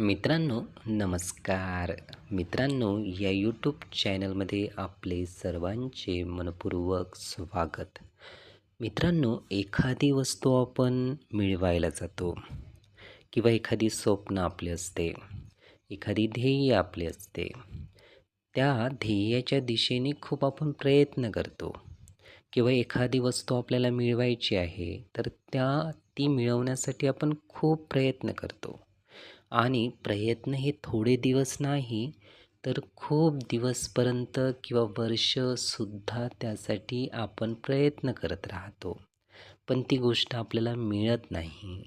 मित्रांनो नमस्कार. मित्रांनो या यूट्यूब चॅनलमध्ये आपले सर्वांचे मनपूर्वक स्वागत. मित्रांनो एखादी वस्तू आपण मिळवायला जातो किंवा एखादी स्वप्न आपले असते एखादी ध्येय आपले असते त्या ध्येयाच्या दिशेने खूप आपण प्रयत्न करतो. किंवा एखादी वस्तू आपल्याला मिळवायची आहे तर त्या ती मिळवण्यासाठी आपण खूप प्रयत्न करतो. आणि प्रयत्न हे थोडे दिवस नाही तर खूप दिवसपर्यंत किंवा वर्षसुद्धा त्यासाठी आपण प्रयत्न करत राहतो. पण ती गोष्ट आपल्याला मिळत नाही.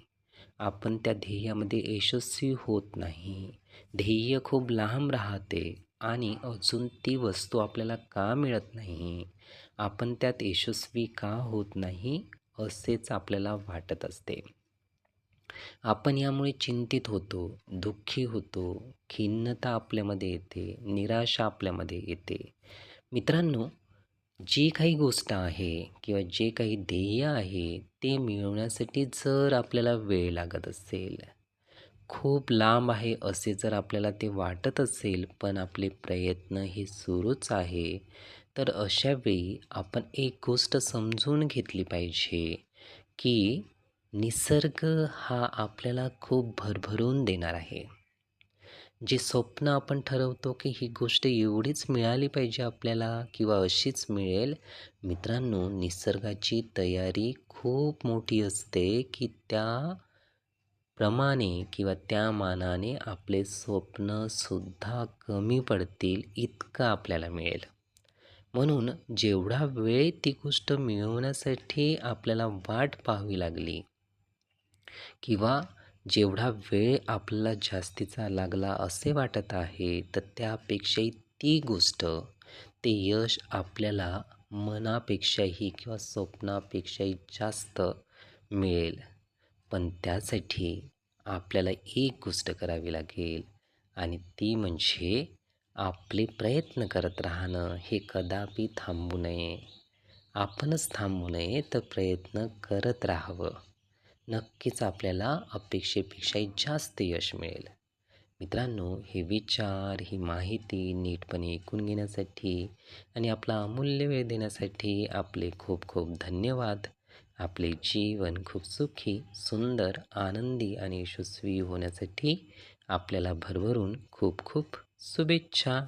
आपण त्या ध्येयामध्ये यशस्वी होत नाही. ध्येय खूप लांब राहते आणि अजून ती वस्तू आपल्याला का मिळत नाही? आपण त्यात यशस्वी का होत नाही असेच आपल्याला वाटत असते. आपण यामुळे चिंतित होतो दुःखी होतो खिन्नता आपल्यामध्ये येते निराशा आपल्यामध्ये येते. मित्रांनो जी काही गोष्ट आहे किंवा जे काही ध्येय आहे ते मिळवण्यासाठी जर आपल्याला वेळ लागत असेल खूप लांब आहे असे जर आपल्याला ते वाटत असेल पण आपले प्रयत्न हे सुरूच आहे तर अशावेळी आपण एक गोष्ट समजून घेतली पाहिजे की निसर्ग हा आपल्याला खूप भरभरून देणार आहे. जे स्वप्न आपण ठरवतो की ही गोष्ट एवढीच मिळाली पाहिजे आपल्याला किंवा अशीच मिळेल मित्रांनो निसर्गाची तयारी खूप मोठी असते की त्या प्रमाणे किंवा त्या मानाने आपले स्वप्नसुद्धा कमी पडतील इतकं आपल्याला मिळेल. म्हणून जेवढा वेळ ती गोष्ट मिळवण्यासाठी आपल्याला वाट पाहावी लागली किंवा जेवढा वेळ आपल्याला जास्तीचा लागला असे वाटत आहे तर त्यापेक्षाही ती गोष्ट ते यश आपल्याला मनापेक्षाही किंवा स्वप्नापेक्षाही जास्त मिळेल. पण त्यासाठी आपल्याला एक गोष्ट करावी लागेल आणि ती म्हणजे आपले प्रयत्न करत राहणं हे कदापि थांबू नये. आपणच थांबू नये तर प्रयत्न करत राहावं. नक्कीच आपल्याला अपेक्षेपेक्षाही जास्त यश मिळेल. मित्रांनो हे विचार ही माहिती नीटपणे ऐकून घेण्यासाठी आणि आपला अमूल्य वेळ देण्यासाठी आपले खूप खूप धन्यवाद. आपले जीवन खूप सुखी सुंदर आनंदी आणि यशस्वी होण्यासाठी आपल्याला भरभरून खूप खूप शुभेच्छा.